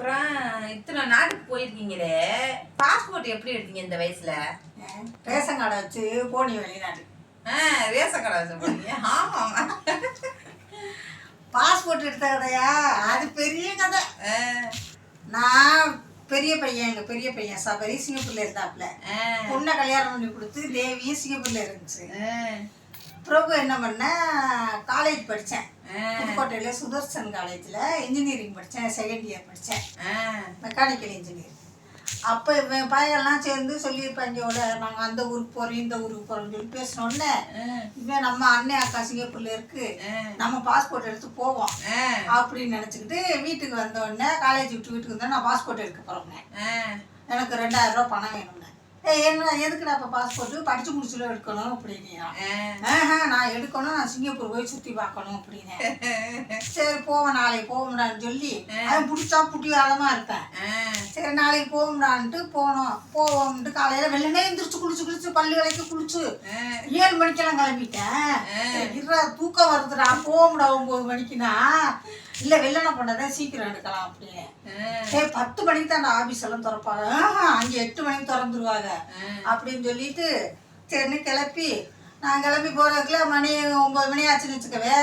அப்புறம் இத்தனை நாட்டுக்கு போயிருக்கீங்களே? பாஸ்போர்ட் எப்படி எடுத்தீங்க இந்த வயசுல? ரேஷன் கார்டை வச்சு போனி வெளிநாடு ஆ, ரேஷன் கடை வச்சு போனீங்க? ஆமாங்க பாஸ்போர்ட் எடுத்த கதையா? அது பெரிய கதை. நான் பெரிய பையன் எங்க பெரிய பையன் சபரி சிங்கப்பூர்ல இருந்தாப்புல பொண்ணை கல்யாணம் பண்ணி கொடுத்து தேவியும் சிங்கப்பூர்ல இருந்துச்சு. பிரபு என்ன பண்ணேன்? காலேஜ் படித்தேன் புதுக்கோட்டையில் சுதர்சன் காலேஜில் இன்ஜினியரிங் படித்தேன் செகண்ட் இயர் படித்தேன் மெக்கானிக்கல் இன்ஜினியர் அப்போ இவன் பையன்லாம் சேர்ந்து சொல்லியிருப்பாங்க நாங்கள் அந்த ஊருக்கு போகிறோம் இந்த ஊருக்கு போகிறோம்னு சொல்லி பேசினோடனே இவன் நம்ம அண்ணன் அக்கா சிங்கப்பூர்ல இருக்கு. ஆ, நம்ம பாஸ்போர்ட் எடுத்து போவோம். அப்படின்னு நினச்சிக்கிட்டு வீட்டுக்கு வந்த உடனே காலேஜ் விட்டு வீட்டுக்கு வந்தோடனே நான் பாஸ்போர்ட் எடுக்க போகிறோம்னே எனக்கு ரெண்டாயிரம் ரூபா பணம் வேணும்னே. என்ன எதுக்குடா இப்போ பாஸ்போர்ட்டு படித்து முடிச்சுல எடுக்கணும் அப்படின்னு நான் எடுக்கணும் நான் சிங்கப்பூர் போய் சுற்றி பார்க்கணும் அப்படின்னு. சரி போவோம் நாளைக்கு போவோம்டான்னு சொல்லி அவன் பிடிச்சா புட்டியாதமாக இருப்பேன். ஆ, சரி நாளைக்கு போவோம்டான்ட்டு போனோம். போவோம்ட்டு காலையில் வெள்ளனே எந்திரிச்சு குளிச்சு குளிச்சு பல்லு விளக்கி குளிச்சு ஏழு மணிக்கெல்லாம் கிளம்பிட்டேன். இருடா தூக்கம் வருதுடா போகும்டா ஒம்பது மணிக்குனா இல்லை வெள்ளனை பண்ணதான் சீக்கிரம் எடுக்கலாம் அப்படின்னு. சரி பத்து மணிக்கு தான் ஆஃபீஸ் எல்லாம் திறப்பாங்க. அங்கே எட்டு மணிக்கு திறந்துருவாங்க. அப்படின்னு சொல்லிட்டு சரின்னு கிளப்பி நான் கிளம்பி போகிறதுக்குள்ள மணி ஒம்பது மணி ஆச்சுன்னு வச்சுக்கவே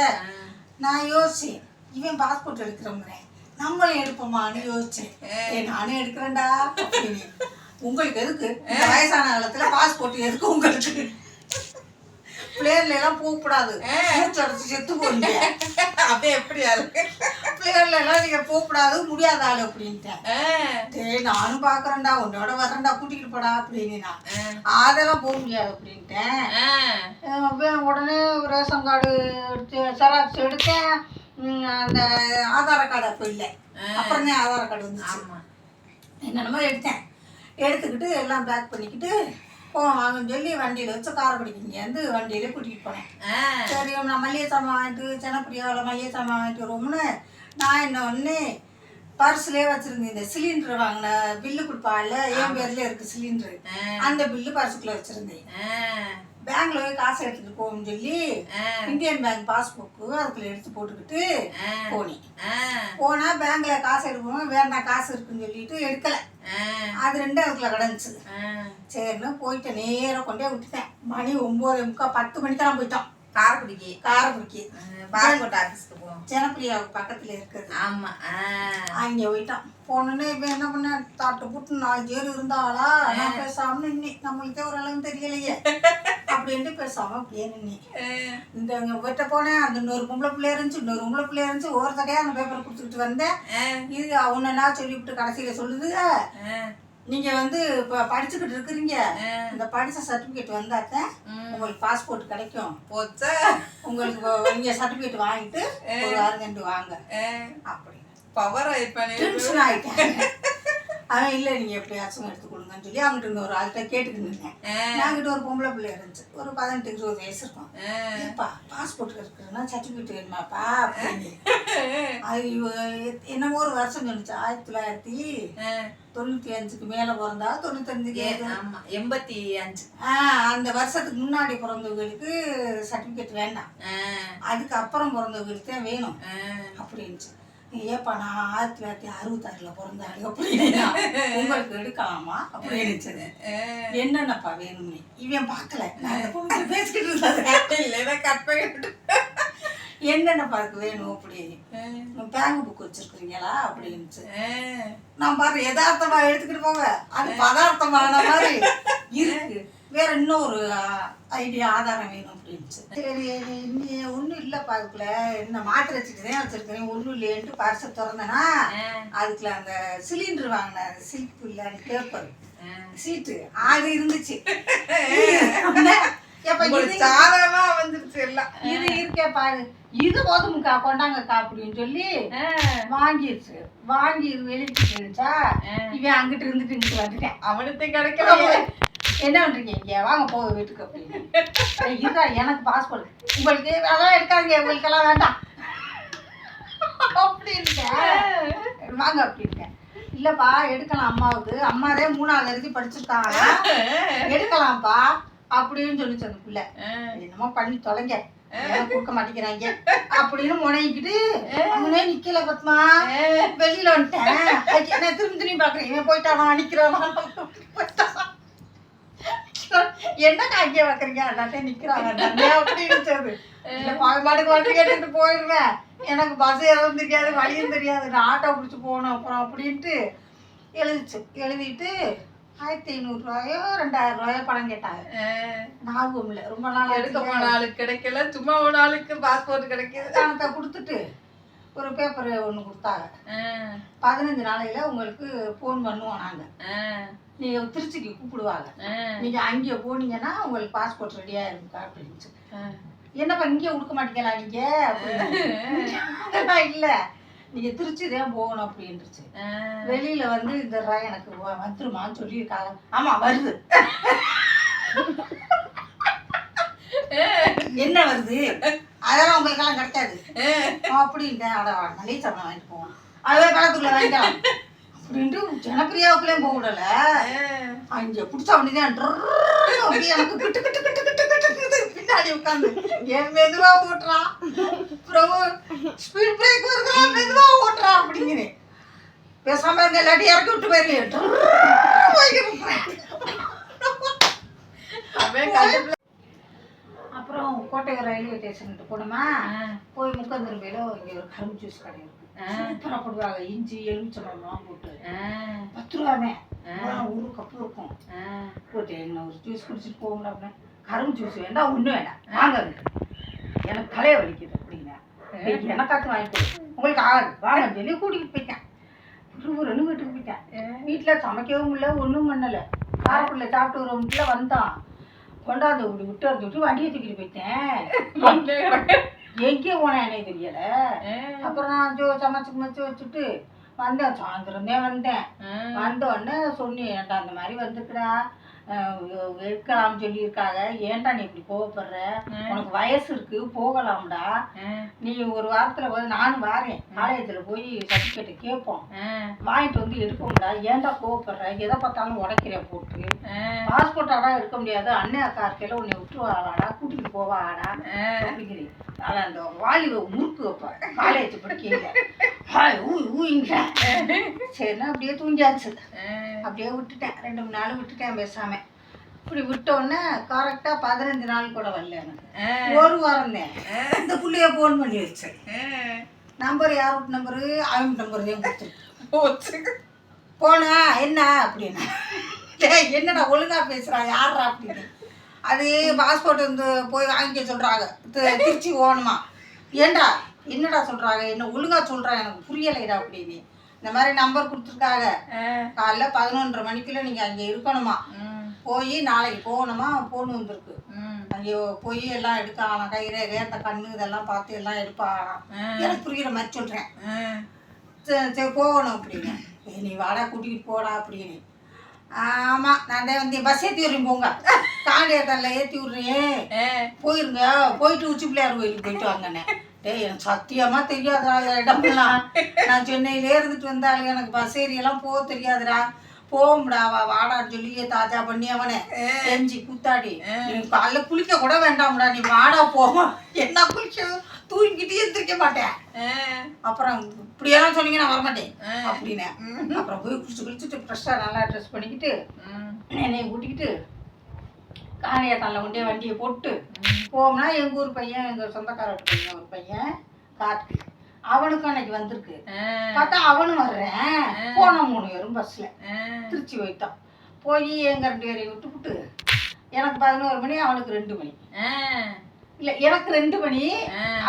நான் யோசிச்சேன் இவன் பாஸ்போர்ட் எடுக்கிறவங்க நம்மளும் எடுப்போமான்னு யோசிச்சேன். ஏ நானும் எடுக்கிறேன்டா அப்படின்னு. உங்களுக்கு எதுக்கு? வயசான காலத்துல பாஸ்போர்ட் எதுக்கு உங்களுக்கு? பிளேன்ல எல்லாம் மூச்சு அடைச்சு செத்து போறீங்க. அப்படியே எப்படி ஆளு பிளேன்ல எல்லாம் நீங்க போகக்கூடாது முடியாத ஆளு அப்படின்ட்டேன் நானும் பாக்குறேன்டா உன்னோட வரேன்டா கூட்டிகிட்டு போடா அப்படின்னு நான். அதெல்லாம் போக முடியாது அப்படின்ட்டேன் உடனே ரேஷன் கார்டு எடுத்து செராக்ஸ் எடுத்தேன். அந்த ஆதார கார்டு அப்போ இல்லை. அப்புறம் தான் ஆதார கார்டு வந்துச்சு. என்னென்னமோ எடுத்தேன். எடுத்துக்கிட்டு எல்லாம் பேக் பண்ணிக்கிட்டு போவோம் வாங்கன்னு சொல்லி வண்டியில் வச்சு காரைக்குடிக்கு இங்கேருந்து வண்டியிலே கூட்டிகிட்டு போனேன். சரி நான் மல்லிகை சாமான் வாங்கிட்டு சின்னப்பிரியாவில் மல்லிகை சாமான் வாங்கிட்டு வருவோம்னு நான் என்ன ஒன்று பர்ஸ்லேயே வச்சுருந்தேன். இந்த சிலிண்டர் வாங்கின பில்லு கொடுப்பாள்ல என் பேர்ல இருக்கு சிலிண்டரு அந்த பில்லு பர்சுக்குள்ளே வச்சுருந்தேன். பேங்க்ல போய் காசு எடுத்துட்டு போகணும்னு சொல்லி இந்தியன் பேங்க் பாஸ்புக்கு அதுக்குள்ள எடுத்து போட்டுக்கிட்டு போனேன். ஆ, போனா பேங்க்ல காசு எடுக்கணும் வேண்டாம் காசு இருக்குன்னு சொல்லிட்டு எடுக்கல. அது ரெண்டு அதுக்குள்ள கிடந்துச்சு. சரின்னு போயிட்டு நேரா கொண்டே விட்டுட்டேன். மணி ஒன்பது முக்கால் பத்து மணிக்கெல்லாம் போயிட்டோம். காரைக்குடிக்கு. காரைக்குடிக்கு. பாஸ்போர்ட் ஆஃபீஸ்க்கு போவோம் ஜனப்பிரியாவுக்கு பக்கத்துல இருக்குது ஆமா அங்கே போயிட்டான் போனோன்னே இப்போ என்ன பண்ண? தாட்டு புட்டு நாலு பேர் இருந்தாளா? நான் பேசாம நின்னி. நம்மளுக்கே ஒரு அளவு தெரியலையே. அப்படின்ட்டு பேசாம அப்படியே நின்னி. இந்த இங்கே போயிட்ட போனேன். அந்த இன்னொரு பொம்பளை பிள்ளை இருந்துச்சு. இன்னொரு பொம்பளை பிள்ளை இருந்துச்சு. ஒரு தடையாக அந்த பேப்பர் கொடுத்துக்கிட்டு வந்தேன். இது அவனா சொல்லிவிட்டு கடைசியில் சொல்லுது ஆ, நீங்கள் வந்து இப்போ படிச்சுக்கிட்டு இருக்கிறீங்க. இந்த படித்த சர்டிஃபிகேட் வந்தாக்க. உங்களுக்கு பாஸ்போர்ட் கிடைக்கும். போச்சா? உங்களுக்கு நீங்கள் சர்டிஃபிகேட் வாங்கிட்டு ஒரு அருகண்டு வாங்க. அப்படின்னு பவர் டென்ஷன் ஆகிட்டேன் அவன் இல்லை நீங்கள் எப்படியாச்சும் எடுத்து கொடுங்கன்னு சொல்லி அவங்ககிட்ட இன்னொரு ஆள்கிட்ட கேட்டுக்கிட்டு இருந்தேன். நாங்கிட்ட ஒரு பொம்பளை பிள்ளை இருந்துச்சு. ஒரு பதினெட்டு இருபது வயசு இருக்கும். ஏப்பா பாஸ்போர்ட் இருக்குதுன்னா சர்டிஃபிகேட் வேணுமாப்பா அப்படின்னு. அது என்னமோ ஒரு வருஷம் சொல்லிச்சு. ஆயிரத்தி தொள்ளாயிரத்தி தொண்ணூற்றி அஞ்சுக்கு மேலே பிறந்தா தொண்ணூத்தஞ்சுக்கு எது? ஆமா எண்பத்தி அஞ்சு. ஆ, அந்த வருஷத்துக்கு முன்னாடி பிறந்தவங்களுக்கு சர்டிஃபிகேட் வேண்டாம். அதுக்கு அப்புறம் பிறந்தவங்களுக்கு தான் வேணும். ஆ, அப்படின்னுச்சு. ஏப்பா நான் ஆயிரத்தி தொள்ளாயிரத்தி அறுபத்தாறுல பிறந்தாரு. அப்படின்னு உங்களுக்கு எடுக்கலாமா? ஆ. என்னென்னப்பா வேணும்னு? இவன் பார்க்கல. நான் பேசிக்கிட்டு இருந்தது. இல்லைன்னா கட் பண்ணிட்டு என்னென்னப்பா அதுக்கு வேணும் அப்படின்னு பேங்க் புக் வச்சிருக்கிறீங்களா? அப்படின்னுச்சு. நான் பாரு யதார்த்தமா எடுத்துக்கிட்டு போவேன். அது பதார்த்தமான மாதிரி இருக்கு. வேற இன்னொரு ஐடியா ஆதாரம் வேணும் அப்படின்னுச்சு. சரி நீ ஒன்றும் இல்லைப்பா அதுக்குள்ள என்ன மாத்திரை வச்சுட்டு தான் வச்சிருக்கிறேன் ஒன்றும் இல்லையன்ட்டு பரிசை திறந்தேன்னா அதுக்குள்ள அந்த சிலிண்டர் வாங்கின சில்க் இல்லை பேப்பர் சீட்டு அது இருந்துச்சு. இது? சாதகமா வந்துருச்சு எல்லாம். இது இருக்கே பாரு. இது போதும்க்கா கொண்டாங்கக்கா அப்படின்னு சொல்லி வாங்கிருச்சு வாங்கி வெளியிட்டு இருந்துச்சா இவன் அங்கிட்டு இருந்துட்டு இங்கிட்டு வந்துட்டேன். அவனுக்கு கிடைக்கலையே. என்ன பண்றீங்க இங்க வாங்க போக வீட்டுக்கு அப்படின்னு. ஏய், எனக்கு பாஸ்போர்ட் உங்களுக்கு அதெல்லாம் எடுக்காதீங்க உங்களுக்கெல்லாம் வேண்டாம். அப்படின்ட்டேன் வாங்க அப்படின்ட்டேன் இல்லப்பா எடுக்கலாம் அம்மாவுக்கு. அம்மாவே மூணாவது எழுதி படிச்சிருக்காங்க. எடுக்கலாம்ப்பா அப்படின்னு சொல்லிச்சு அந்த பிள்ளை. என்னமோ பண்ணி தொலைங்க. கொடுக்க மாட்டேங்கிறாங்க? அப்படின்னு முனைக்கிட்டு அவனே நிக்கல பத்மா. வெளியில வந்துட்டேன். ஐயா, திரும்பி திரும்பி பாக்குறேன் இவன் போயிட்டானா நிக்கிறானா என்னக்கா அங்கே வைக்கிறீங்க? அண்ணாட்டே நிக்கிறாங்க. இல்ல பாட்டுக்கு வந்து கேட்டுட்டு போயிடுவேன் எனக்கு பஸ் எதுவும் தெரியாது வழியும் தெரியாது. நான் ஆட்டோ பிடிச்சி போகணும் அப்புறம் அப்படின்ட்டு எழுதிச்சு. எழுதிட்டு ஆயிரத்தி ஐநூறுரூவாயோ ரெண்டாயிரம் ரூபாயோ பணம் கேட்டாங்க. ஞாபகம் இல்லை ரொம்ப நாள் எடுக்க. போன ஆளுக்கு கிடைக்கல. சும்மா ஒரு ஆளுக்கு பாஸ்போர்ட் கிடைக்குது பணத்தை கொடுத்துட்டு ஒரு பேப்பர் ஒன்று கொடுத்தாங்க. பதினஞ்சு நாளையில உங்களுக்கு ஃபோன் பண்ணுவோம் நாங்கள் நீங்கள் திருச்சிக்கு கூப்பிடுவாங்க. நீங்கள் அங்கே போனீங்கன்னா உங்களுக்கு பாஸ்போர்ட் ரெடியாக இருக்குக்கா அப்படின்ச்சு என்னப்பா இங்கே கொடுக்க மாட்டீங்களா நீங்கள் அப்படின்னு இல்லை நீங்கள் திருச்சி தான் போகணும் அப்படின்ட்டுச்சு வெளியில வந்து இந்த எனக்கு வந்துருமான்னு சொல்லியிருக்காங்க. ஆமா வருது. என்ன வருது? அதெல்லாம் உங்களுக்கெல்லாம் கிடைக்காது. அப்படின்ட்டேன். அட மளிகை சாமான் வாங்கிட்டு போவோம். அதே காலத்துக்குள்ள வாங்கிக்கலாம். அப்படின்ட்டு ஜனப்பிரியாவுக்குள்ளேயும் போக விடல. அங்க பிடிச்ச அப்படிதான் எனக்கு கிட்டு கிட்டு கிட்டு கிட்டு கிட்டு கிட்டு பின்னாடி உட்காந்து ஏன் மெதுவா ஓட்டுறான் பிரபு ஸ்பீட் பிரேக் வருதா மெதுவா ஓட்டுறான் அப்படிங்கிறேன். பேசாம இருங்க இல்லாட்டி இறக்கி விட்டு போயிருக்கேன் அப்புறம் கோட்டையூர் ரயில்வே ஸ்டேஷனுக்கு போனோமா போய் முக்கந்திருப்பையில இங்க ஒரு கரும்பு ஜூஸ் கடை இருக்கு சூப்பரா போடுவாங்க இஞ்சி எலுமிச்சம்பழம்லாம் போட்டு. பத்து ரூபாமே ஒரு கப்பு இருக்கும். போட்டு என்ன ஒரு ஜூஸ் குடிச்சிட்டு போகணும் அப்படின்னு கரும்பு ஜூஸ் வேண்டாம் ஒன்றும் வேண்டாம் வாங்க எனக்கு தலையை வலிக்குது அப்படின்னா "ஏய், எனக்காச்சும் வாங்கி உங்களுக்கு ஆகாது வாங்க சொல்லி கூட்டிகிட்டு போயிட்டேன் ரெண்டு வீட்டுக்கு போயிட்டேன் வீட்டில் சமைக்கவும் இல்லை ஒன்றும் பண்ணலை. காரக்குள்ள சாப்பிட்டு ஒரு வீட்டில் வந்தான். கொண்டாந்து விட்டு விட்டு வண்டியை தூக்கிட்டு போயிட்டேன். எங்கே போனேன் எனக்கு தெரியல அப்புறம் நான் ஜோ சமைச்சு சமைச்சு வச்சுட்டு வந்தேன். சாயந்தரம் தான் வந்தேன். வந்த உடனே சொன்னி ஏன்டா அந்த மாதிரி வந்துருக்குடா இருக்கலாம்னு சொல்லியிருக்காங்க. ஏன்டா நீ இப்படி கோவப்படுற? உனக்கு வயசு இருக்கு போகலாம்டா. நீ ஒரு வாரத்துல வந்து நானும் வாரேன். காலேஜ்ல போய் சர்டிஃபிகேட் கேட்போம் வாங்கிட்டு வந்து எடுப்போம்டா. ஏன்டா கோவப்படுற? எதை பார்த்தாலும் உடைக்கிறேன் போட்டு. பாஸ்போர்ட்டாடா எடுக்க முடியாது. அண்ணன் அக்கா இருக்கையில உன்னை விட்டுருவாளாடா கூட்டிட்டு போவாடா அப்படிங்கிறேன். அவன் அந்த வாலிப முறுக்கு வைப்பான் காலேஜ் படிக்கல ஹாய் ஊ ஊங்க சரின்னா அப்படியே தூங்கியாச்சு. அப்படியே விட்டுட்டேன். ரெண்டு மூணு நாள் விட்டுட்டேன் பேசாம. இப்படி விட்ட உடனே கரெக்டா பதினஞ்சு நாள் கூட வரல எனக்கு. ஒரு வாரம் தான். இந்த புள்ளைய ஃபோன் பண்ணி வச்சேன். நம்பர் யார் வீட்டு நம்பரு அவன் நம்பர் தான் கொடுத்துருக்கு போனா என்ன அப்படின்னா என்னடா ஒழுங்கா பேசுறா யாரா அப்படின்னு. அது பாஸ்போர்ட் வந்து போய் வாங்கிக்க சொல்றாங்க. தி- திருச்சி ஓணுமா ஏண்டா? என்னடா சொல்றாங்க? என்ன ஒழுங்கா சொல்றாங்க? எனக்கு புரியலைடா அப்படின்னு. இந்த மாதிரி நம்பர் கொடுத்துருக்காங்க. காலைல பதினொன்றரை மணிக்குள்ள நீங்க அங்க இருக்கணுமா? போய் நாளைக்கு போகணுமா? போன் வந்திருக்கு. அங்கே போய் எல்லாம் எடுக்க ஆனா கைரேகை அந்த கண்ணு இதெல்லாம் பார்த்து எல்லாம் எடுப்பாங்களாம் எனக்கு புரியுற மாதிரி சொல்றேன். சரி போகணும் அப்படின்னு. நீ வாடா கூட்டிகிட்டு போடா அப்படின்னு. ஆமாம் நான் தான் வந்து பஸ் ஏற்றி விட்றேன் போங்க. காண்டியத்தனில் ஏற்றி விட்றேன். போயிருங்க. போயிட்டு உச்சி பிள்ளையார் கோயிலுக்கு போயிட்டு வாங்கண்ணே டேய் எனக்கு சத்தியமா தெரியாதுடா இடமெல்லாம். நான் சென்னையிலே இருந்துட்டு வந்தாலும் எனக்கு பஸ் ஏரியெல்லாம் போக தெரியாதுடா. போகும்டா வா வாடான்னு சொல்லி தாஜா பண்ணி அவனை எஞ்சி கூத்தாடி. காலைல குளிக்க கூட வேண்டாம்டா நீ வாடா போமா என்ன குளிக்க தூங்கிட்டு எந்திரிக்க மாட்டேன். அப்புறம் இப்படியெல்லாம் சொன்னீங்க நான் வரமாட்டேன். அப்படின்னு. அப்புறம் போய் குளிச்சு குளிச்சுட்டு ஃப்ரெஷ்ஷாக நல்லா ட்ரெஸ் பண்ணிக்கிட்டு என்னைய கூட்டிக்கிட்டு காளியாத்தால கொண்டே வண்டியை போட்டு போம்னா எங்கள் ஊர் பையன் எங்கள் சொந்தக்கார ஒரு பையன் கார்த்திக். அவனுக்கும் அன்னைக்கு வந்திருக்கு. பார்த்தா அவனும் வர்றேன். போனோம் மூணு பேரும் பஸ்ஸில் திருச்சி போயிட்டான். போய் எங்கள் ரெண்டு பேரையும் விட்டுப்புட்டு எனக்கு பதினோரு மணி அவனுக்கு ரெண்டு மணி. இல்லை எனக்கு ரெண்டு மணி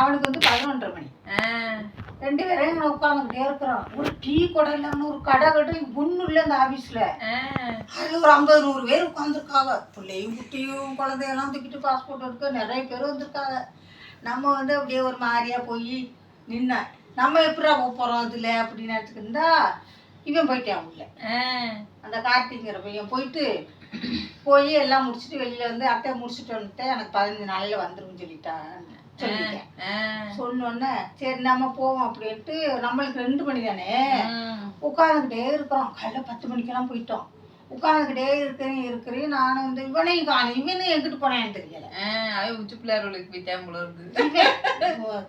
அவனுக்கு வந்து பதினொன்றரை மணி. ரெண்டு பேரையும் நான் உட்காந்துக்கிட்டே இருக்கிறோம் ஒரு டீ கூட இல்லாமல் ஒரு கடை கடை ஒன்றும் இல்லை அந்த ஆஃபீஸில் அதில் ஒரு ஐம்பது நூறு பேர் உட்காந்துருக்காங்க பிள்ளையும் குட்டியும் குழந்தையெல்லாம் தூக்கிட்டு பாஸ்போர்ட் எடுக்க நிறைய பேர் வந்திருக்காங்க. நம்ம வந்து அப்படியே ஒரு மாதிரியா போய் நின்னேன் நம்ம எப்படா போகிறோம் இதில் அப்படின்னு நினச்சிட்டு இருந்தா இவன் போயிட்டான் உள்ள அந்த கார்த்திங்கிற பையன் போயிட்டு போய் எல்லாம் முடிச்சுட்டு வெளியில வந்து அத்தை முடிச்சுட்டு வந்துட்டு எனக்கு பதினஞ்சு நாளில் வந்துருன்னு சொல்லிட்டான். சொல்லிட்டேன். சொன்னோன்னே சரி நம்ம போவோம் அப்படின்ட்டு நம்மளுக்கு ரெண்டு மணி தானே. உட்காந்துக்கிட்டே இருக்கிறோம். காலைல பத்து மணிக்கெல்லாம் போயிட்டோம். உட்காந்துக்கிட்டே இருக்கிறேன் இருக்கிறேன். நானும் வந்து இவனையும் காணும் இவனும் எங்கிட்டு போனேன்னு தெரியல. அவன் உச்சி பிள்ளையார்களுக்கு போயிட்டேன் போல இருக்கு.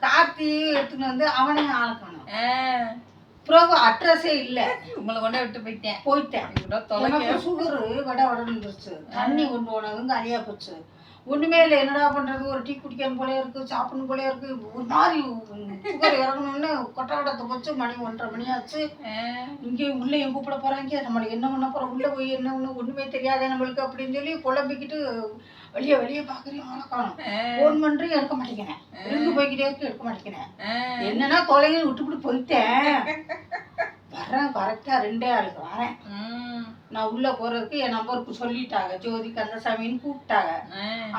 கார்த்தி எடுத்துன்னு வந்து அவனையும் ஆளக்கணும் பிறகு அட்ரஸே இல்லை. உங்களை கொண்டே விட்டு போயிட்டேன். போயிட்டேன். சுகரு வட இருந்துச்சு தண்ணி கொண்டு போனதும் சரியா போச்சு. ஒண்ணுமே இல்லை. என்னடா பண்றது? ஒரு டீ குடிக்கணும் போல இருக்கு சாப்பிடணும் போல இருக்கு. ஒரு மாதிரி சுகர் இறங்கணும்னு கொட்டை வடத்தை போச்சு மணி ஒன்றரை மணி ஆச்சு. இங்கே உள்ள எங்க கூப்பிட போறாங்க? நம்மளுக்கு என்ன பண்ண போறோம்? உள்ள போய் என்ன ஒண்ணு ஒண்ணுமே தெரியாதே நம்மளுக்கு அப்படின்னு சொல்லி குழம்பிக்கிட்டு வெளியே வெளியே பாக்குறேன் ஆளை காணும். ஃபோன் பண்றேன் எடுக்க மாட்டேங்கிறேன். இருந்து போய்கிட்டே இருக்கு எடுக்க மாட்டேங்கிறேன். என்னன்னா தொலைங்க விட்டுவிட்டு போயிட்டேன் வரேன் கரெக்டா ரெண்டே ஆளுக்கு வரேன். நான் உள்ள போறதுக்கு என் நம்பருக்கு சொல்லிட்டாங்க. ஜோதி கந்தசாமின்னு கூப்பிட்டாங்க.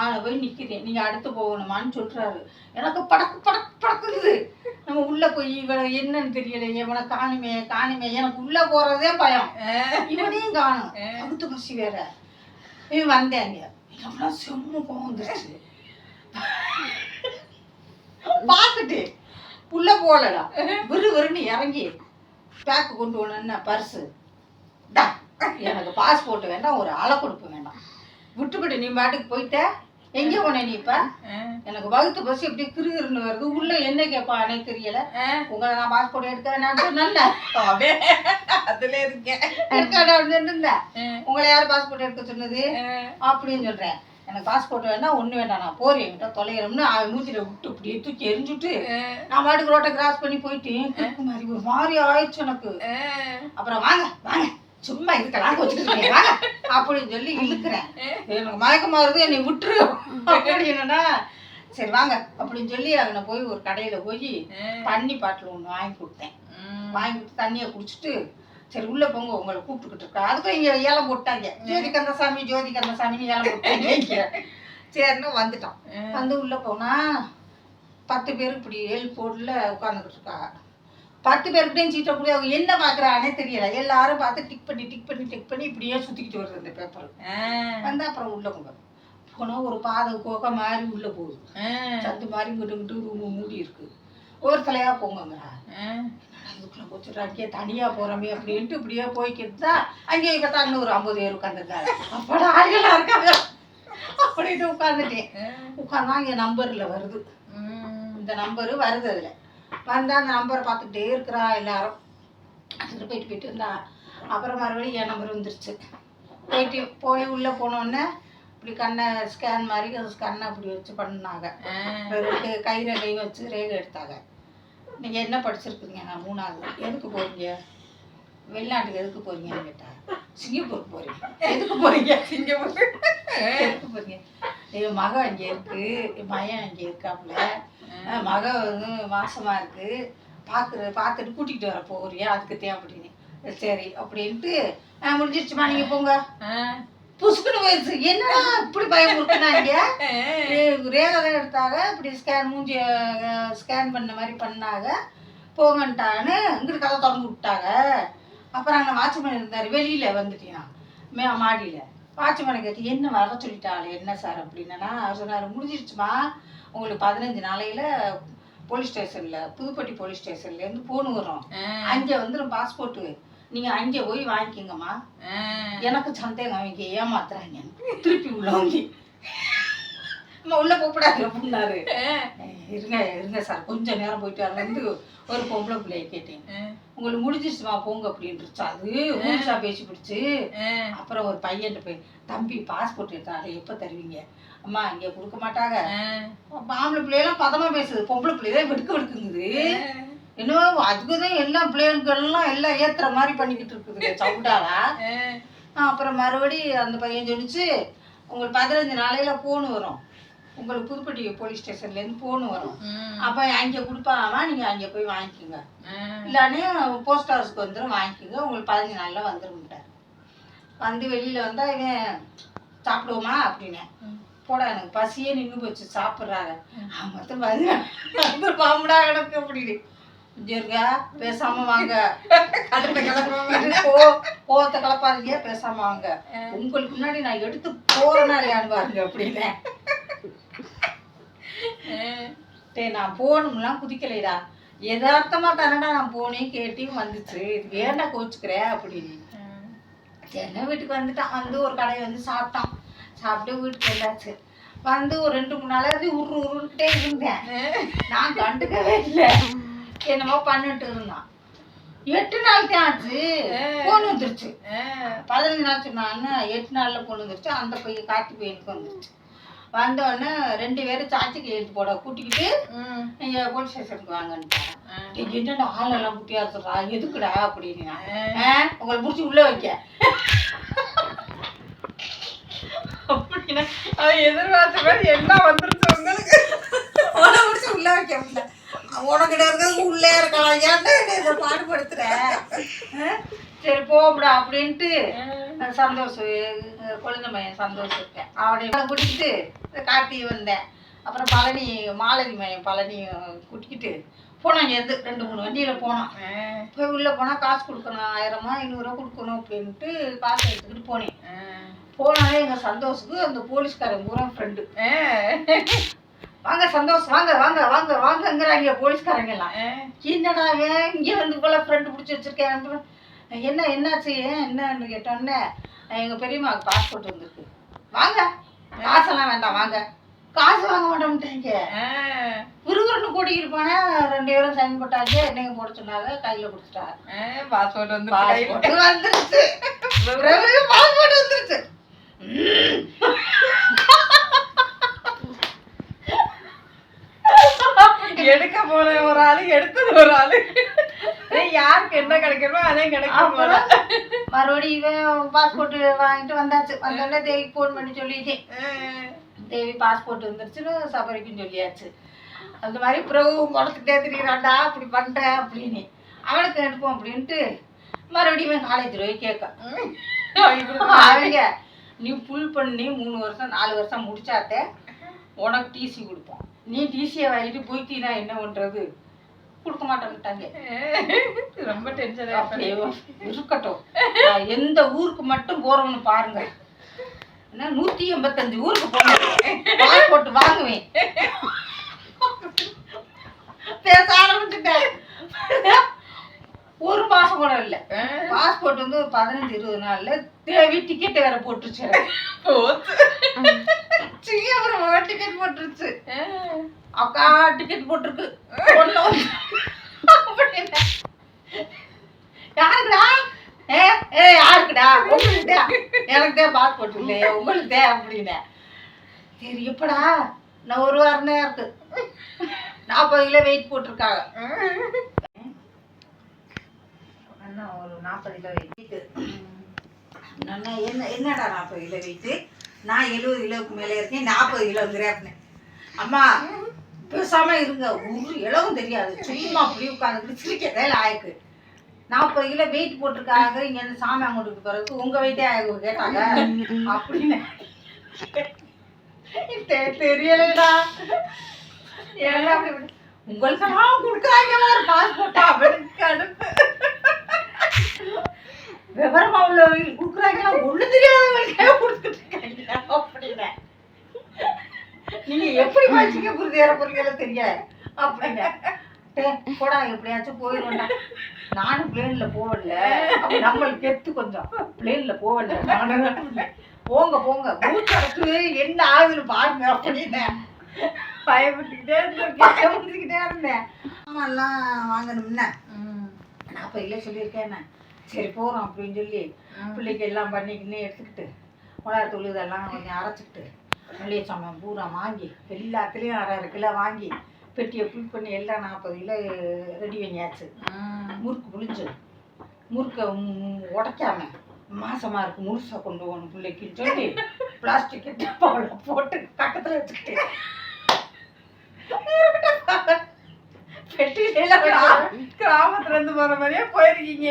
ஆளை போய் நிக்கிறேன் நீங்க அடுத்து போகணுமான்னு சொல்றாரு. எனக்கு படக்கு படக்கு படக்குது. நம்ம உள்ள போய் இவனை என்னன்னு தெரியல இவனை காணுமே காணுமே. எனக்கு உள்ள போறதே பயம். இவனையும் காணும். அகுத்து பசி வேற. இவன் வந்தேங்க எவ்வளோ செம்ம கோவம் வந்துருச்சு. பார்த்துட்டு உள்ள போகலடா. விறு விறுன்னு இறங்கி பேக்கு கொண்டு போனேன்னா பர்ஸு. டா. எனக்கு பாஸ்போர்ட் வேண்டாம் ஒரு அலை கொடுப்பு வேண்டாம். விட்டுவிட்டு நீ பாட்டுக்கு போயிட்ட எங்கே போனே நீ இப்ப? எனக்கு வகுத்து பஸ் எப்படி கிருகிருன்னு வருது உள்ள என்ன கேட்பா எனக்கு தெரியல. உங்களை நான் பாஸ்போர்ட் எடுக்க வேணாம்னு சொன்னேன்ல. அதுல இருக்கேன் எடுக்க வேண்டாம்னு சொன்னேன் உங்களை யார் பாஸ்போர்ட் எடுக்க சொன்னது? அப்படின்னு சொல்றேன். எனக்கு பாஸ்போர்ட் வேண்டாம் ஒண்ணு வேண்டாம் நான் போறேன் என்கிட்ட தொலைகிறோம்னு அவன் மூச்சில விட்டு இப்படியே தூக்கி எரிஞ்சுட்டு நான் பாட்டுக்கு ரோட்டை கிராஸ் பண்ணி போயிட்டேன் கிறுக்கு மாதிரி ஒரு மாதிரி ஆயிடுச்சு எனக்கு. அப்புறம் வாங்க வாங்க. சும்மா இருக்கலாம் வச்சுட்டு வாங்க அப்படின்னு சொல்லி இழுக்கிறேன். எனக்கு மயக்கமா வருது என்னை விட்டுரு. அப்படின்னா சரி வாங்க அப்படின்னு சொல்லி அவனை போய் ஒரு கடையில போய் தண்ணி பாட்டில் ஒன்று வாங்கி கொடுத்தேன். வாங்கி கொடுத்து தண்ணியை குடிச்சிட்டு சரி உள்ள போங்க உங்களை கூப்பிட்டுக்கிட்டு இருக்கா அதுக்கும் இங்க ஏலம் போட்டாங்க. ஜோதி கந்தசாமி ஜோதி கந்தசாமின்னு ஏலம் போட்டாங்க. சரின்னு வந்துட்டான் வந்து உள்ள போனா பத்து பேர் இப்படி ஏழு போர்டில் உட்காந்துக்கிட்டு இருக்காங்க பத்து பேருக்கிட்டையும் சீட்டை கூட அவங்க என்ன பார்க்குறானே தெரியல. எல்லாரும் பார்த்து டிக் பண்ணி டிக் பண்ணி டிக் பண்ணி இப்படியே சுற்றிக்கிட்டு வருது அந்த பேப்பர் வந்து அப்புறம் உள்ள போங்க போனால் ஒரு பாதை கோகை மாதிரி உள்ள போகுது. சத்து மாதிரி இங்கிட்டு ரூம் மூடி இருக்கு. ஒரு தலையா போங்கங்கிறா அதுக்குள்ள போச்சுட்டு அங்கேயே தனியா போறோமே அப்படின்ட்டு இப்படியே போய்க்கிட்டு தான் அங்கேயே கத்தாங்கன்னு ஒரு ஐம்பது பேர் உட்காந்துருக்காங்க அப்பட ஆளுகளா இருக்காங்க. அப்படின்ட்டு உட்காந்துட்டேன் உட்காந்தா இங்க நம்பர்ல வருது. இந்த நம்பரு வருது அதுல. வந்தா அந்த நம்பரை பார்த்துக்கிட்டே இருக்கிறா எல்லாரும். போயிட்டு போயிட்டு இருந்தா அப்புறம் மறுபடியும் என் நம்பர் வந்துருச்சு. போயிட்டு போய் உள்ள போனோடனே இப்படி கண்ணை ஸ்கேன் மாதிரி அது கண்ணை அப்படி வச்சு பண்ணாங்க. ரெண்டு கை ரெண்டையும் வச்சு ரேகை எடுத்தாங்க. நீங்கள் என்ன படிச்சிருக்கீங்க நான் மூணாவது? எதுக்கு போறீங்க? வெளிநாட்டுக்கு எதுக்கு போறீங்கன்னு கேட்டாங்க சிங்கப்பூருக்கு போறீங்க. எதுக்கு போறீங்க? சிங்கப்பூர். எதுக்கு போறீங்க? என் மகன் அங்கே இருக்கு. என் பையன் அங்கே இருக்காப்புல. மகன் வந்து மாசமா இருக்கு. பார்க்குற பார்த்துட்டு கூட்டிகிட்டு வர போறியா? அதுக்கு தேவை அப்படின்னு. சரி அப்படின்ட்டு "அஹ் முடிஞ்சிருச்சுமா நீங்கள் போங்க. புசுக்குன்னு போயிடுச்சு என்னடா இப்படி பயமுறுத்துனாங்க ரேகை தான் எடுத்தாங்க. இப்படி ஸ்கேன் மூஞ்சி ஸ்கேன் பண்ண மாதிரி பண்ணாங்க. போங்கன்ட்டான்னு இங்கிட்டு கதை திறந்து விட்டாங்க. அப்புறம் அங்கே வாட்ச்மேன் இருந்தார். வெளியில் வந்துட்டீங்கன்னா மே மாடியில். வாட்ச்மேனை கேட்டு என்ன வர சொல்லிட்டாள்? என்ன சார்? அப்படின்னா அவர் சொன்னார் முடிஞ்சிருச்சுமா. உங்களுக்கு பதினஞ்சு நாளையில் போலீஸ் ஸ்டேஷனில் புதுப்பட்டி போலீஸ் ஸ்டேஷன்லேருந்து போன் வரும். அங்கே வந்துடும் பாஸ்போர்ட்டு நீங்கள் அங்கே போய் வாங்கிக்கோங்கம்மா. எனக்கு சந்தேகம் அவங்க ஏமாத்துறாங்க. திருப்பி உள்ள வந்து அம்மா உள்ள போகக்கூடாது அப்படின்னாரு. "ஏய், இருங்க இருங்க சார். கொஞ்ச நேரம் போயிட்டு அதுல இருந்து ஒரு பொம்பளை பிள்ளைய கேட்டேன். உங்களுக்கு முடிஞ்சிருச்சுமா போங்க அப்படின்ட்டுருச்சு அது ஊர்சா பேசி பிடிச்சு. அப்புறம் ஒரு பையன்ட்ட போய் தம்பி பாஸ்போர்ட் எடுத்தாங்க எப்போ தருவீங்க? அம்மா இங்கே கொடுக்க மாட்டாங்க. ஆம்பளை பிள்ளையெல்லாம் பதமா பேசுது. பொம்பளை பிள்ளைதான் வெடுக்க வெடுக்குங்குது. என்னவோ அதுக்கு தான் எல்லா பிள்ளைகளுக்கெல்லாம் எல்லாம் ஏத்துற மாதிரி பண்ணிக்கிட்டு இருக்குது சவுண்டாலா அப்புறம் மறுபடி அந்த பையன் சொல்லிச்சு உங்களுக்கு பதினஞ்சு நாளையில போன் வரும். உங்களுக்கு புதுப்பட்டி போலீஸ் ஸ்டேஷன்லேருந்து போன் வரும். அப்போ அங்கே கொடுப்பாமா நீங்கள் அங்கே போய் வாங்கிக்கோங்க. இல்லானே போஸ்ட் ஹவுஸ்க்கு வந்துடும் வாங்கிக்கோங்க. உங்களுக்கு பதினஞ்சு நாளில் வந்துரும்ட்டார் வந்து வெளியில் வந்தால் இவன் சாப்பிடுவோமா? அப்படின்னு. போடா எனக்கு பசியே நின்று போச்சு சாப்பிட்றாங்க மொத்தம் வந்து பாம்புடா எனக்கு அப்படின்னு. சரிங்க பேசாம வாங்க. கோவத்தை கலப்பாதீங்க பேசாம வாங்க. உங்களுக்கு முன்னாடி நான் எடுத்து போறேன்னா இல்லையான்னு பாருங்க அப்படின்னு. டே நான் போகணும்லாம் குதிக்கலைடா. யதார்த்தமா தானடா நான் போனேன் கேட்டியும் வந்துச்சு. இது ஏன்டா கோச்சுக்கிற அப்படின்னு. சென்னை வீட்டுக்கு வந்துட்டான்? வந்து ஒரு கடையை வந்து சாப்பிட்டான். சாப்பிட்டு வீட்டுக்கு வந்தாச்சு. வந்து ஒரு ரெண்டு மூணு நாளாவது உரு உருக்கிட்டே இருந்தேன். நான் கண்டுக்கவே இல்லை. என்னமோ பண்ணிட்டு இருந்தான். எட்டு நாள் தான் ஆச்சு. பொண்ணு வந்துருச்சு. பதினஞ்சு நாள் சொன்னான்னு எட்டு நாளில் பொண்ணு வந்துருச்சு. அந்த பையன் கார்த்தி பையனுக்கு வந்துருச்சு. வந்த உடனே ரெண்டு பேரும் சாட்சி கையெழுத்து போட கூட்டிக்கிட்டு நீங்க போலீஸ் ஸ்டேஷனுக்கு வாங்கன்ட்டாங்க. என்னடா ஆளெல்லாம் குட்டியா சொல்றா எதுக்குடா அப்படின்னு உங்களை பிடிச்சி உள்ள வைக்க. அப்படின்னா அவன் எதிர்பார்த்த மாதிரி எல்லாம் வந்துருச்சு உங்களுக்கு? உன்னை பிடிச்சி உள்ள வைக்க முடியல. உனக்கிட்ட இருக்கிறது உள்ளே இருக்கலாம். ஏன்டா இதை பாடுபடுத்துற? சரி போகக்கூடா அப்படின்ட்டு சந்தோஷம். குழந்தை பையன் சந்தோஷம் இருக்கேன் அவனை கூட்டிக்கிட்டு கார்த்திகை வந்தேன். அப்புறம் பழனி மாலதி மையம் பழனி கூட்டிக்கிட்டு போனோம் இங்கேருந்து ரெண்டு மூணு வண்டியில் போனோம். போய் உள்ளே போனால் காசு கொடுக்கணும் ஆயிரமா ஐநூறுரூவா கொடுக்கணும் அப்படின்ட்டு காசு எடுத்துக்கிட்டு போனேன். போனாலே எங்கள் சந்தோஷுக்கு அந்த போலீஸ்காரன் பூரா ஃப்ரெண்டு வாங்க சந்தோஷ் வாங்க வாங்க வாங்க வாங்கங்கிறாங்க போலீஸ்காரங்க எல்லாம். என்னடா ஏன் இங்கே வந்து போல ஃப்ரெண்டு பிடிச்சி வச்சிருக்கேன் என்ன என்னாச்சு ஏன் என்னன்னு கேட்டோன்னே எங்கள் பெரியம்மாவுக்கு பாஸ்போர்ட் வந்திருக்கு. வாங்க. காசெல்லாம் வேண்டாம் வாங்க. காசு வாங்க மாட்டோம்ட்டாங்க. விறுவிறுன்னு கூட்டிகிட்டு போனேன் ரெண்டு பேரும் சைன் போட்டாங்க என்னையும் போட சொன்னாங்க கையில் கொடுத்துட்டாங்க. பாஸ்போர்ட் வந்து பாஸ்போர்ட் வந்துருச்சு பாஸ்போர்ட் வந்துருச்சு எடுக்க போன ஒரு ஆளு எடுத்தது ஒரு ஆளு. யாருக்கு என்ன கிடைக்கணுமோ அதே கிடைக்கும் போல மறுபடியும் பாஸ்போர்ட் வாங்கிட்டு வந்தாச்சு. வந்தோடனே தேவிக்கு ஃபோன் பண்ணி சொல்லிட்டேன். தேவி பாஸ்போர்ட் வந்துருச்சுன்னு சபரிக்கும் சொல்லியாச்சு. அந்த மாதிரி பிரபு குளத்துக்கிட்டே திரிகிறான்டா அப்படி பண்ணுறேன் அப்படின்னு. அவனுக்கு எடுப்போம் அப்படின்ட்டு மறுபடியும் காலேஜ் போய் கேட்க. அவங்க நீ புல் பண்ணி மூணு வருஷம் நாலு வருஷம் முடிச்சாத்தே உனக்கு டிசி கொடுப்போம். நீ டிசியை வாங்கிட்டு போயிட்டீனா என்ன பண்ணுறது கொடுக்க மாட்டேன்ட்டாங்க. ரொம்ப டென்ஷன் அப்படியே இருக்கட்டும். நான் எந்த ஊருக்கு மட்டும் போறோம்னு பாருங்க. என்ன நூத்தி எண்பத்தஞ்சு ஊருக்கு போனேன் பாஸ்போர்ட் வாங்குவேன். பேச ஆரம்பிச்சுட்டேன். ஒரு மாசம் கூட இல்ல. பாஸ்போர்ட் வந்து ஒரு பதினஞ்சு இருபது நாள்ல தேவி டிக்கெட் வேற போட்டுருச்சு. சிங்கப்பூர் டிக்கெட் போட்டுருச்சு. அக்கா டிக்கெட் போட்டிருக்கு. யாருக்குடா? ஏ ஏ யாருக்குடா? உங்களுக்கு எனக்கு தான் பாஸ்போர்ட் இல்லையே உங்களுக்கு தான் அப்படின்னேன் சரி எப்படா? நான் ஒரு வாரம் தான் இருக்கு. நாற்பது கிலோ வெயிட் போட்டிருக்காங்க. அண்ணா ஒரு நாற்பது கிலோ வெயிட்டு அண்ணா என்ன என்னடா நாற்பது கிலோ வெயிட்டு நான் எழுபது கிலோவுக்கு மேலே இருக்கேன் நாற்பது கிலோ இருக்கிறேன் அம்மா பேசாம இருங்க. ஒரு இளவும் தெரியாது. சும்மா அப்படி உட்காந்துக்கிட்டு சிரிக்க வேலை ஆயிருக்கு. நாற்பது கிலோ வெயிட் போட்டிருக்காங்க. இங்க இருந்து சாமி அங்கிட்டு பிறகு உங்க வெயிட்டே கேட்டாங்க. அப்படின்னு. தெரியலடா. எல்லாம் அப்படி உங்களுக்கெல்லாம் கொடுக்குறாங்க பாஸ்போர்ட்டா அப்படின்னு கடுப்பு. விவரமா உள்ளவங்க கொடுக்குறாங்க ஒண்ணு தெரியாதவங்களுக்கே கொடுத்துட்டு இருக்காங்க நீங்க எப்படி வச்சுக்க புரிஞ்சு ஏற பொருட்களை தெரியாது. அப்படின்னு போடா எப்படியாச்சும் போயிடும்டா நானும் பிளேன்ல போகல. நம்மளுக்கு கெத்து கொஞ்சம். பிளேன்ல போகல. நானும் போங்க போங்க. மூச்சு என்ன ஆகுதுன்னு பாருங்க அப்படின்னு பயப்பட்டுக்கிட்டே இருந்தேன் பயப்பட்டுக்கிட்டே இருந்தேன். ஆமாம்லாம் வாங்கணும்னா. நாற்பது கிலோ சொல்லியிருக்கேன் நான். சரி போகிறோம் அப்படின்னு சொல்லி பிள்ளைக்கு எல்லாம் பண்ணிக்கின்னு எடுத்துக்கிட்டு மிளகாத்தூள் இதெல்லாம் கொஞ்சம் அரைச்சிக்கிட்டு மல்லிகை சாமான் பூரா வாங்கி எல்லாத்துலேயும் அரை அரை கிலோ வாங்கி பெட்டியை ஃபுல் பண்ணி எல்லாம் நாற்பது கிலோ ரெடி பண்ணியாச்சு. முறுக்கு புளிஞ்சு முறுக்கை உடைக்காம மாசமா இருக்கு முழுசா கொண்டு போகணும் பிள்ளைக்குன்னு சொல்லி பிளாஸ்டிக் டப்பாவில் போட்டு பக்கத்தில் வச்சுக்கிட்டு. கிராமத்துல இருந்து போற மாதிரியே போயிருக்கீங்க.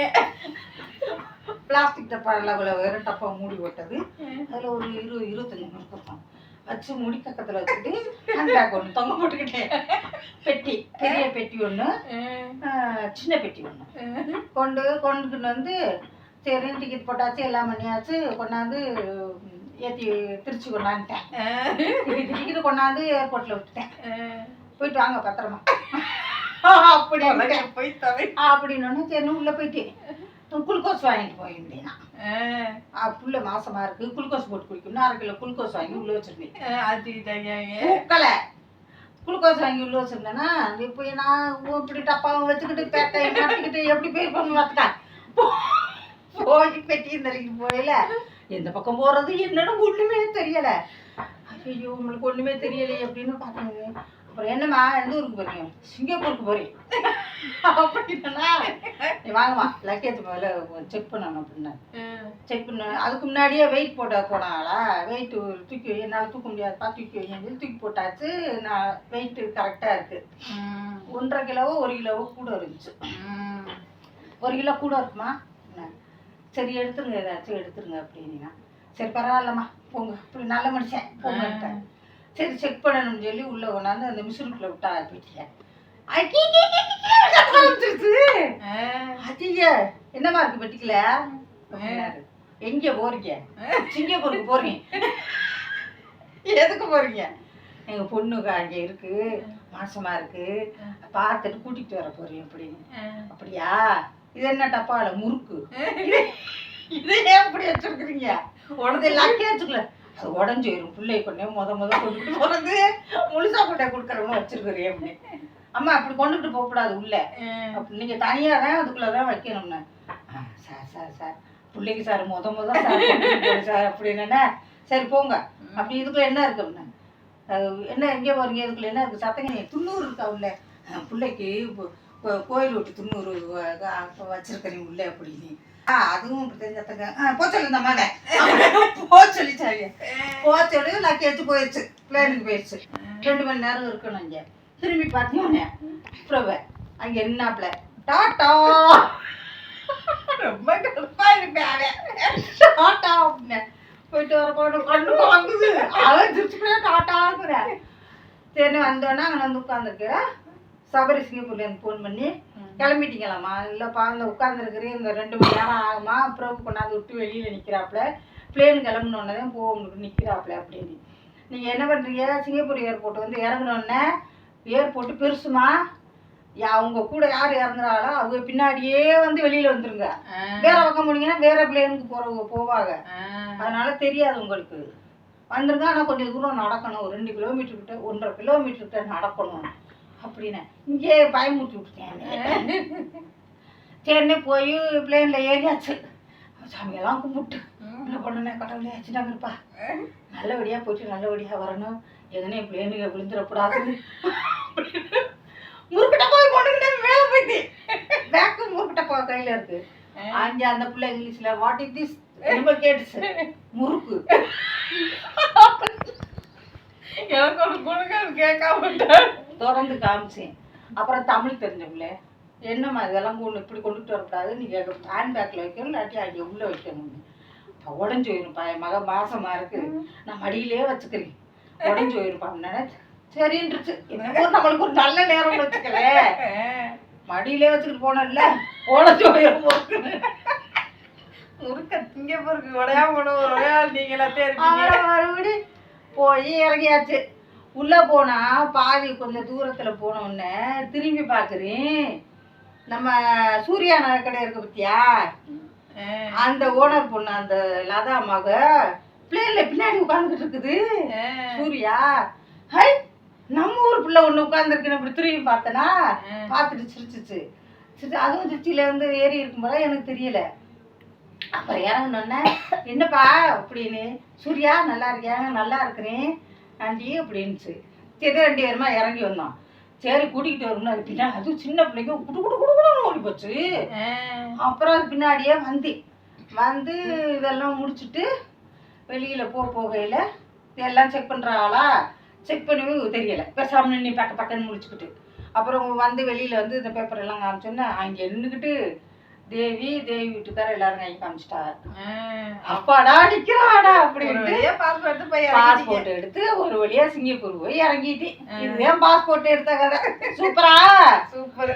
பிளாஸ்டிக் டப்பாவில் அவ்வளோ வேறு டப்பா மூடி போட்டது. அதில் ஒரு இருபது இருபத்தஞ்சு இருக்கும் வச்சு முடி பக்கத்தில் வச்சுட்டு ஹேண்ட் பேக் ஒன்று தொங்க போட்டுக்கிட்டேன் பெட்டி பெரிய பெட்டி ஒன்று சின்ன பெட்டி ஒன்று கொண்டு கொண்டுக்கிட்டு வந்து சரி டிக்கெட் போட்டாச்சு எல்லாம் பண்ணியாச்சு. கொண்டாந்து ஏற்றி திருச்சி கொண்டாந்துட்டேன். டிக்கெட் டிக்கெட் கொண்டாந்து ஏர்போர்ட்டில் விட்டுட்டேன். போயிட்டு வாங்க பத்திரமா. அப்படி போய் தவை? அப்படின்னு சரி உள்ளே போயிட்டு குளுக்கோஸ் வாங்கிட்டு போயிருந்தேன் நான். புள்ள மாசமா இருக்கு குளுக்கோஸ் போட்டு குடிக்கணும் அரை கிலோ குளுக்கோஸ் வாங்கி உள்ள வச்சிருந்தேன் ஆச்சுக்கிட்டாங்க பூக்கலை. குளுக்கோஸ் வாங்கி உள்ள வச்சிருந்தேன்னா இப்போ நான் இப்படி டப்பாவை வச்சுக்கிட்டு மாட்டிக்கிட்டு எப்படி போய் பண்ண பார்த்துட்டேன் போய் பெட்டி தள்ளிக்கு போயில எந்த பக்கம் போறது என்னன்னு ஒண்ணுமே தெரியல. ஐயோ உங்களுக்கு ஒண்ணுமே தெரியலையே அப்படின்னு பார்த்தாங்க அப்புறம் என்னம்மா? எந்த ஊருக்கு போறீங்க? சிங்கப்பூருக்கு போறீங்க. அப்படின்னா நீ வாங்கம்மா லக்கேஜ் முதல்ல செக் பண்ணணும் அப்படின்னா செக் பண்ண. அதுக்கு முன்னாடியே வெயிட் போட்ட போனாங்களா வெயிட் தூக்கி என்னால் தூக்க முடியாதுப்பா தூக்கி வைங்கன்னு சொல்லி தூக்கி போட்டாச்சு. நான் வெயிட் கரெக்டாக இருக்கு. ஒன்றரை கிலோவோ ஒரு கிலோவோ கூட இருந்துச்சு. ஒரு கிலோ கூட இருக்குமா? சரி எடுத்துருங்க ஏதாச்சும் எடுத்துருங்க அப்படின்னா. சரி பரவாயில்லம்மா. போங்க. இப்படி நல்ல மனுஷன். போங்கன்ட்டேன் சரி செக் பண்ணணும்னு சொல்லி உள்ளே கொண்டாந்து அந்த மிஷினுக்குள்ளே விட்டா போயிட்டீங்க அதிக என்னம்மா இருக்கு பெட்டிக்கல. எங்க போறீங்க? சிங்கப்பூருக்கு போறீங்க. எதுக்கு போறீங்க? எங்க பொண்ணுக்கு அங்க இருக்கு மாசமா இருக்கு. பார்த்துட்டு கூட்டிட்டு வர போறீங்க அப்படின்னு. அப்படியா? இது என்ன டப்பால? முறுக்கு. இது ஏன் அப்படி வச்சிருக்கிறீங்க? உடனே லக்கேஜுக்குள்ள அது உடஞ்சு வரும் பிள்ளை கொண்டே முத முத கொண்டுட்டு போறது. முழுசா கொண்டே கொடுக்குறவங்க வச்சிருக்கிறேன் அப்படின்னு அம்மா அப்படி கொண்டுட்டு போகக்கூடாது உள்ள. அப்படி நீங்க தனியா தான் அதுக்குள்ள தான் வைக்கணும்னு. Sir sir sir. பிள்ளைக்கு சார் முத முத சார் சார். அப்படின்னா சரி போங்க. அப்படி இதுக்குள்ள என்ன இருக்குன்னு அது என்ன எங்கே போறீங்க? இதுக்குள்ள என்ன இருக்கு? சத்தங்க நீ துண்ணூறு இருக்கா உள்ள? பிள்ளைக்கு கோயில் விட்டு துண்ணூறு வச்சிருக்கிறீங்க உள்ள அப்படின்னு. ஆ அதுவும் இப்படி தெரிஞ்சத்தங்க ஆ போ சொல்லு இந்த மகன். போ சொல்லி சரி போ போயிடுச்சு பிளேனுக்கு போயிடுச்சு ரெண்டு மணி நேரம் இருக்கணும் இங்கே. திரும்பி பார்த்தீங்கன்னா அப்புறம் அங்கே என்னாப்ல டாட்டா! ரொம்ப கடுப்பா இருப்பேன் அவன் டாட்டா அப்படின்னு போயிட்டு வர போன கண்ணு வாங்குது அவன் திருச்சிக்கிட்டே டாட்டாங்கிறேன் சரி வந்தோடனே அங்கே வந்து உட்காந்துருக்கிறேன் சபரி சிங்கப்பூர்லேருந்து ஃபோன் பண்ணி கிளம்பிட்டீங்களாம்மா? இல்லைப்பா இந்த உட்காந்துருக்குறேன் இந்த ரெண்டு மணி நேரம் ஆகுமா? அப்புறம் கொண்டாந்து விட்டு வெளியில் நிற்கிறாப்புல பிளேன் கிளம்புனோடனே தான் போ உங்களுக்கு நிற்கிறாப்புல அப்படின்னு. நீங்கள் என்ன பண்ணுறீங்க சிங்கப்பூர் ஏர்போர்ட் வந்து இறங்குனோடனே ஏர்போர்ட்டு பெருசுமா? யா அவங்க கூட யார் இறங்குறாங்களோ அவங்க பின்னாடியே வந்து வெளியில் வந்துருங்க. வேற பக்கம் போனீங்கன்னா வேற பிளேனுக்கு போகிறவங்க போவாங்க. அதனால தெரியாது உங்களுக்கு. வந்துருங்க ஆனால் கொஞ்சம் தூரம் நடக்கணும். ஒரு ரெண்டு கிலோமீட்டர் கிட்ட ஒன்றரை கிலோமீட்டர் கிட்ட நடக்கணும். அப்படின்னு. இங்கே பயமுறுத்தி விட்டுட்டேன் சரின்னு போய் பிளேனில் ஏறியாச்சு. சாமியெல்லாம் கும்பிட்டு. என்ன பண்ணனே கடவுளே ஆச்சுட்டாங்கப்பா நல்லபடியாக போயிட்டு நல்லபடியாக வரணும். எதனே பிளேனுக்கு விழுந்துடக்கூடாது. முறுக்கிட்ட போய் கொண்டுக்கிட்டே மேலே போயிட்டு. பேக்கு முறுக்கிட்ட போ கையில் இருக்கு. அங்கே அந்த பிள்ளை இங்கிலீஷில் வாட் இஸ் திஸ் ரொம்ப கேட்டுச்சு. முறுக்கு. எனக்கு ஒரு குணுகள் கேட்காம திறந்து காமிச்சேன். அப்புறம் தமிழ் தெரிஞ்ச பிள்ளை என்னம்மா இதெல்லாம் கொண்டு இப்படி கொண்டுட்டு வரக்கூடாது? நீங்கள் ஹேண்ட் பேக்கில் வைக்கணும் இல்லாட்டி அங்கே உள்ளே வைக்கணும் உடஞ்சி போயிருப்பா என் மக மாசமா இருக்கு. நான் மடியிலே வச்சுக்கிறேன். உடஞ்சி போயிருப்பான்னு சரின்றுச்சு. என்னமோ நம்மளுக்கு ஒரு நல்ல நேரம் வச்சுக்கல. மடியிலே வச்சுக்கிட்டு போனோம்ல உடஞ்சி போயிருப்போம் முறுக்க சிங்கப்பூருக்கு உடையாம போன ஒரு நீங்களா அப்புறம் மறுபடி போய் இறங்கியாச்சு. உள்ளே போனா பாதி கொஞ்சம் தூரத்தில் போன உடனே திரும்பி பார்க்குறேன் நம்ம சூர்யா நகைக்கடை இருக்கு பத்தியா? அந்த ஓனர் பொண்ணு அந்த லதா மக பிளேன்ல பின்னாடி உட்காந்துக்கிட்டு இருக்குது. சூர்யா ஹை நம்ம ஊர் பிள்ளை ஒன்று உட்காந்துருக்குன்னு இப்படி திரும்பி பார்த்தனா பார்த்துட்டு சிரிச்சிச்சு. சிரிச்சு அதுவும் திருச்சியில வந்து ஏறி இருக்கும்போது எனக்கு தெரியல. அப்புறம் இறங்கினோடனே என்னப்பா அப்படின்னு சூர்யா நல்லா இருக்கியா? நல்லா இருக்கிறேன். ஆண்டி அப்படின்னுச்சு சரி ரெண்டு பேருமா இறங்கி வந்தோம். சரி கூட்டிகிட்டு வரணும் அது பின்னாடி அதுவும் சின்ன பிள்ளைங்க குடு குடு குடு குடுன்னு ஓடி போச்சு. அப்புறம் அது பின்னாடியே வந்து வந்து இதெல்லாம் முடிச்சுட்டு வெளியில் போக போகையில் இதெல்லாம் செக் பண்ணுறாங்களா செக் பண்ணவே தெரியலை. பேசாமல் நின்று பக்க பக்கன்னு முடிச்சுக்கிட்டு. அப்புறம் வந்து வெளியில் வந்து இந்த பேப்பர் எல்லாம் காமிச்சோன்னே அங்கே நின்றுக்கிட்டு தேவி தேவி வீட்டுக்கார எல்லாரும் கை காமிச்சிட்டா அப்பாடா நிக்கிறாடா அப்படின்ட்டு பாஸ்போர்ட் போய் பாஸ்போர்ட் எடுத்து ஒரு வழியா சிங்கப்பூர் போய் இறங்கிட்டேன் இதுதான் பாஸ்போர்ட் எடுத்த கதை. சூப்பரா? சூப்பர்.